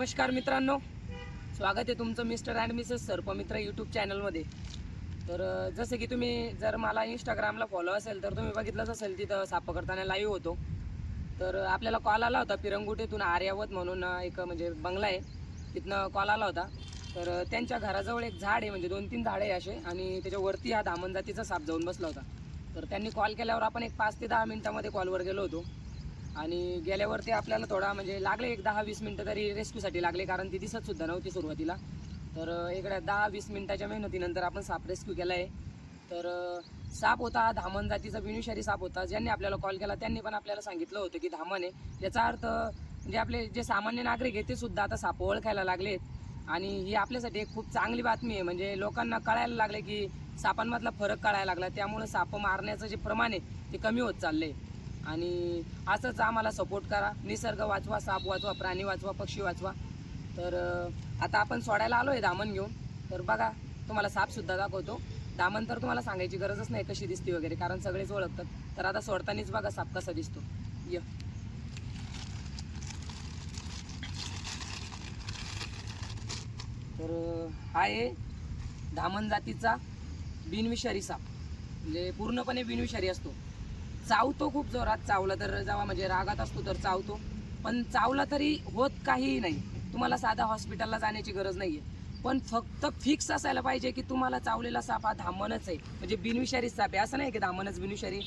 नमस्कार मित्रांनो. स्वागत आहे तुमचं mister and missus Sarpamitra YouTube चॅनलमध्ये. तर जसं की तुम्ही जर मला इंस्टाग्रामला फॉलो असेल तर तुम्ही बघितलंच असेल तिथं साप करताना लाईव्ह होतो. तर आपल्याला कॉल आला होता पिरंगुटेतून आर्यावत म्हणून एक म्हणजे बंगला आहे. तिथनं कॉल आला होता. तर त्यांच्या घराजवळ एक झाड आहे म्हणजे दोन तीन झाडे आहे असे. आणि त्याच्यावरती हा दामन जातीचा साप जाऊन बसला होता. तर त्यांनी कॉल केल्यावर आपण एक पाच ते दहा मिनिटामध्ये कॉलवर गेलो होतो. आणि गेल्यावरती आपल्याला थोडा म्हणजे लागले एक दहा वीस मिनटं तरी रेस्क्यूसाठी लागले कारण ती दिसत सुद्धा नव्हती सुरुवातीला. तर इकडे दहा वीस मिनिटाच्या मेहनतीनंतर आपण साप रेस्क्यू केला आहे तर साप होता धामन धामण जातीचा विनुशारी साप होता. ज्यांनी आपल्याला कॉल केला त्यांनी पण आपल्याला सांगितलं होतं की धामण आहे. याचा अर्थ म्हणजे आपले जे सामान्य नागरिक आहेत ते सुद्धा आता साप ओळखायला लागलेत. आणि ही आपल्यासाठी एक खूप चांगली बातमी आहे. म्हणजे लोकांना कळायला लागले की सापांमधला फरक कळायला लागला. त्यामुळे साप मारण्याचं जे प्रमाण आहे ते कमी होत चाललं आहे आणि असंच आम्हाला सपोर्ट करा. निसर्ग वाचवा साप वाचवा प्राणी वाचवा पक्षी वाचवा. तर आता आपण सोडायला आलो आहे दामन घेऊन. तर बघा तुम्हाला सापसुद्धा दाखवतो. दामन तर तुम्हाला सांगायची गरजच नाही कशी दिसते वगैरे कारण सगळेच ओळखतात. तर आता सोडतानीच बघा साप कसा दिसतो. य. तर हा आहे धामण जातीचा बिनविषारी साप. म्हणजे पूर्णपणे बिनविषारी असतो. चावतो खूप जोरात. चावला तर जेव्हा म्हणजे रागात असतो तर चावतो. पण चावला तरी होत काहीही नाही. तुम्हाला साधा हॉस्पिटलला जाण्याची गरज नाही आहे पण फक्त फिक्स असायला पाहिजे की तुम्हाला चावलेला साप हा धामणच आहे. म्हणजे बिनविषारी साप आहे. असं नाही की धामणच बिनविषारी.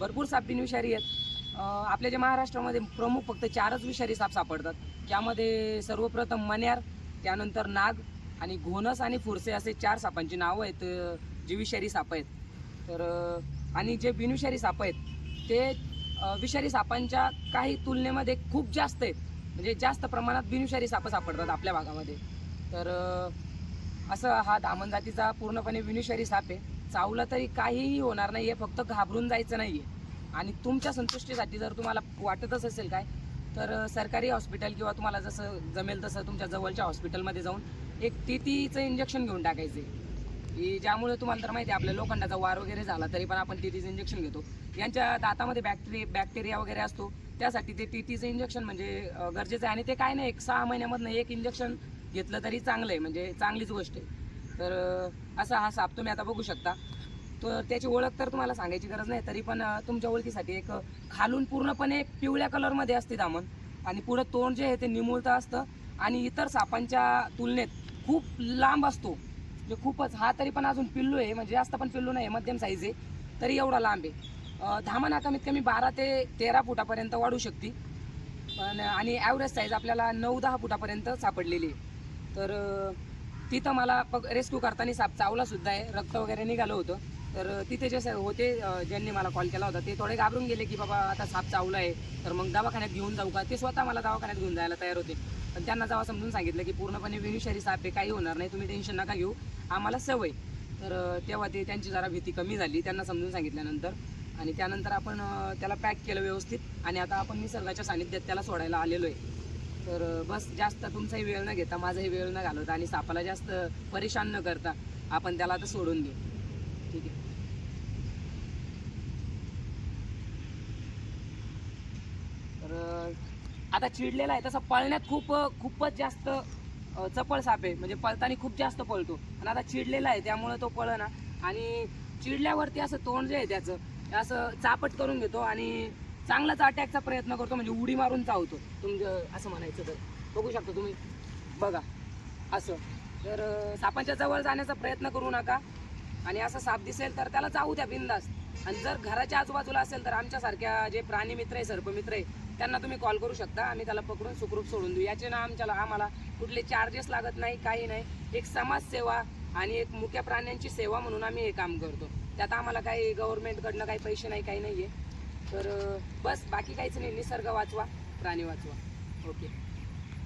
भरपूर साप बिनविषारी आहेत. आपल्या जे महाराष्ट्रामध्ये प्रमुख फक्त चारच विषारी साप सापडतात. त्यामध्ये सर्वप्रथम मन्यार त्यानंतर नाग आणि घोणस आणि फुरसे असे चार सापांची नावं आहेत जे विषारी साप आहेत. तर आणि जे बिनविषारी साप आहेत ते विषारी सापांच्या काही तुलनेमध्ये खूप जास्त आहेत. म्हणजे जास्त प्रमाणात बिनविषारी साप सापडतात आपल्या भागामध्ये. तर असं हा दामन जातीचा पूर्णपणे विनिषारी साप आहे. चावला तरी काहीही होणार नाही आहे फक्त घाबरून जायचं नाही आहे आणि तुमच्या संतुष्टीसाठी जर तुम्हाला वाटतच असेल काय तर सरकारी हॉस्पिटल किंवा तुम्हाला जसं जमेल तसं तुमच्या जवळच्या हॉस्पिटलमध्ये जाऊन एक तितीचं इंजेक्शन घेऊन टाकायचे. की ज्यामुळे तुम्हाला तर माहिती आहे आपल्या लोखंडाचा वार वगैरे झाला तरी पण आपण टीटीचं इंजेक्शन घेतो. यांच्या दातामध्ये बॅक्टेरिया बॅक्टेरिया वगैरे असतो त्यासाठी ते टीटीचं इंजेक्शन म्हणजे गरजेचं आहे. आणि ते काय नाही एक सहा महिन्यामधनं एक इंजेक्शन घेतलं तरी चांगलं आहे म्हणजे चांगलीच गोष्ट आहे. तर असा हा साप तुम्ही आता बघू शकता. तर त्याची ओळख तर तुम्हाला सांगायची गरज नाही तरी पण तुमच्या ओळखीसाठी एक खालून पूर्णपणे पिवळ्या कलरमध्ये असते दामन. आणि पुढं तोंड जे आहे ते निमुळतं असतं. आणि इतर सापांच्या तुलनेत खूप लांब असतो. म्हणजे खूपच हा तरी पण अजून पिल्लू आहे म्हणजे जास्त पण पिल्लू नाही मध्यम साईज आहे तरी एवढा लांब आहे. अं, कमीत कमी बारा ते तेरा फुटापर्यंत वाढू शकते. पण आणि ॲव्हरेज साईज आपल्याला नऊ दहा फुटापर्यंत सापडलेली आहे. तर तिथं मला पग रेस्क्यू करताना साप चावलासुद्धा आहे रक्त वगैरे निघालं होतं. तर तिथे जे स- होते ज्यांनी मला कॉल केला होता ते थोडे घाबरून गेले की बाबा आता साप चावला आहे तर मग दवाखान्यात घेऊन जाऊ का? ते स्वतः मला दवाखान्यात घेऊन जायला तयार होते. पण त्यांना जेव्हा समजून सांगितलं की पूर्णपणे विनिशारी साप आहे काही होणार नाही तुम्ही टेन्शन नका घेऊ. आम्हाला सवय. तर तेव्हा ते त्यांची जरा भीती कमी झाली त्यांना समजून सांगितल्यानंतर. आणि त्यानंतर आपण त्याला पॅक केलं व्यवस्थित आणि आता आपण निसर्गाच्या सानिध्यात त्याला सोडायला आलेलो आहे तर बस जास्त तुमचाही वेळ न घेता माझाही वेळ न घालवता आणि सापाला जास्त परेशान न करता आपण त्याला आता सोडून देऊ. ठीक आहे तर अं, आता चिडलेला आहे. तसं पळण्यात खूप खूपच जास्त चपळ साप आहे. म्हणजे पळताना खूप जास्त पळतो. आणि आता चिडलेला आहे त्यामुळे तो पळना. आणि चिडल्यावरती असं तोंड जे आहे त्याचं ते असं चापट करून घेतो आणि चांगलाच अटॅकचा प्रयत्न करतो. म्हणजे उडी मारून चावतो. तुमचं असं म्हणायचं तर. बघू शकता तुम्ही. बघा. असं. तर सापांच्या जवळ जाण्याचा प्रयत्न करू नका. आणि असा साप दिसेल तर त्याला जाऊ द्या बिंदास. आणि जर घराच्या आजूबाजूला असेल तर आमच्यासारख्या जे प्राणी मित्र आहे सर्पमित्र आहे त्यांना तुम्ही कॉल करू शकता. आम्ही त्याला पकडून सुखरूप सोडून देऊ. याचे ना आमच्याला आम्हाला कुठले चार्जेस लागत नाही काही नाही. एक समाजसेवा आणि एक मुख्य प्राण्यांची सेवा म्हणून आम्ही हे काम करतो. त्यात आम्हाला काही गव्हर्नमेंटकडनं काही पैसे नाही काही नाही आहे तर बस बाकी काहीच नाही. निसर्ग वाचवा प्राणी वाचवा. ओके.